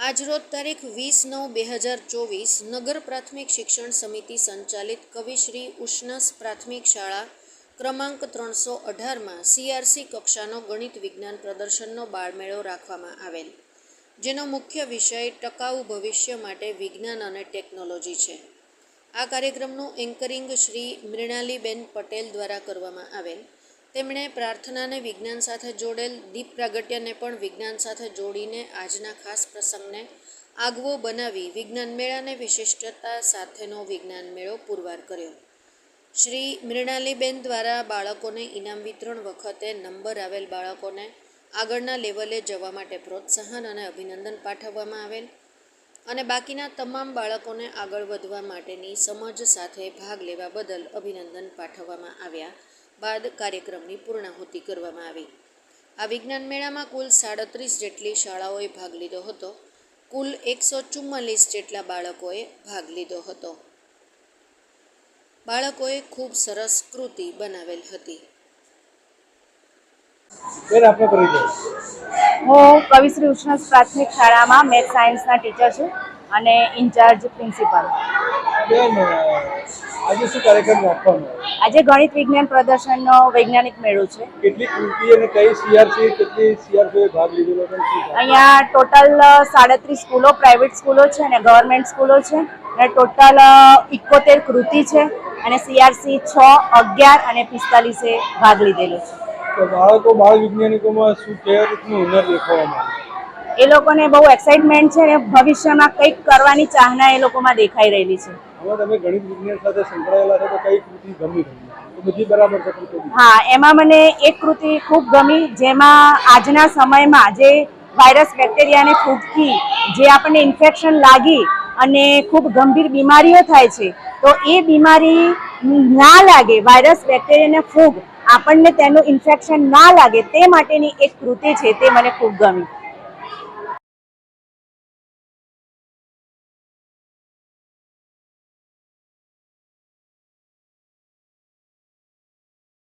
આજરોજ તારીખ વીસ નવ બે હજાર ચોવીસ નગર પ્રાથમિક શિક્ષણ સમિતિ સંચાલિત કવિશ્રી ઉષ્ણસ પ્રાથમિક શાળા ક્રમાંક ત્રણસો અઢારમાં સીઆરસી કક્ષાનો ગણિત વિજ્ઞાન પ્રદર્શનનો બાળમેળો રાખવામાં આવેલ, જેનો મુખ્ય વિષય ટકાઉ ભવિષ્ય માટે વિજ્ઞાન અને ટેકનોલોજી છે. આ કાર્યક્રમનું એન્કરિંગ શ્રી મૃણાલીબેન પટેલ દ્વારા કરવામાં આવેલ તેમણે પ્રાર્થનાને વિજ્ઞાન સાથે જોડેલ, દીપ પ્રાગટ્યને પણ વિજ્ઞાન સાથે જોડીને આજના ખાસ પ્રસંગને આગવો બનાવી વિજ્ઞાન મેળાને વિશિષ્ટતા સાથેનો વિજ્ઞાન મેળો પુરવાર કર્યો. શ્રી મૃણાલીબેન દ્વારા બાળકોને ઇનામ વિતરણ વખતે નંબર આવેલ બાળકોને આગળના લેવલે જવા માટે પ્રોત્સાહન અને અભિનંદન પાઠવવામાં આવેલ અને બાકીના તમામ બાળકોને આગળ વધવા માટેની સમજ સાથે ભાગ લેવા બદલ અભિનંદન પાઠવવામાં આવ્યા. બાદ કાર્યક્રમની પૂર્ણાહુતિ કરવામાં આવી. આ વિજ્ઞાન મેળામાં કુલ સાડત્રીસ જેટલી શાળાઓએ ભાગ લીધો હતો. કુલ એકસો ચુમ્માલીસ જેટલા બાળકોએ ભાગ લીધો હતો. બાળકોએ ખૂબ સરસ કૃતિ બનાવેલ હતી. હું કવિશ્રી ઉષ્ણસ પ્રાથમિક શાળામાં મેથ સાયન્સના ટીચર છું અને ઇન્ચાર્જ પ્રિન્સિપાલ. આજે શું કાર્યક્રમ રાખવાનો? આજે ગણિત વિજ્ઞાન પ્રદર્શનનો વૈજ્ઞાનિક મેળો છે. કેટલી કૃતિ અને કઈ સીઆરસી કેટલી સીઆરસીએ ભાગ લીધેલો છે? અહીંયા ટોટલ સાડત્રીસ સ્કૂલો પ્રાઇવેટ સ્કૂલો છે અને ગવર્મેન્ટ સ્કૂલો છે. અને ટોટલ ઇકોતેર કૃતિ છે અને સીઆરસી છ અગિયાર અને પિસ્તાલીસે ભાગ લીધેલો છે. તો બાળકો બાળ વૈજ્ઞાનિકોમાં શું કયા રીતનું હુનર દેખાવામાં આવે એ લોકોને બહુ એક્સાઇટમેન્ટ છે અને ભવિષ્યમાં કંઈક કરવાની ચાહના એ લોકોમાં દેખાઈ રહેલી છે. હા એમાં મને એક કૃતિ ખૂબ ગમી જેમાં આજના સમયમાં જે વાયરસ બેક્ટેરિયાને ફૂગથી જે આપણને ઇન્ફેક્શન લાગી અને ખૂબ ગંભીર બીમારીઓ થાય છે તો એ બીમારી ના લાગે વાયરસ બેક્ટેરિયાને ફૂગ આપણને તેનું ઇન્ફેક્શન ના લાગે તે માટેની એક કૃતિ છે તે મને ખૂબ ગમી.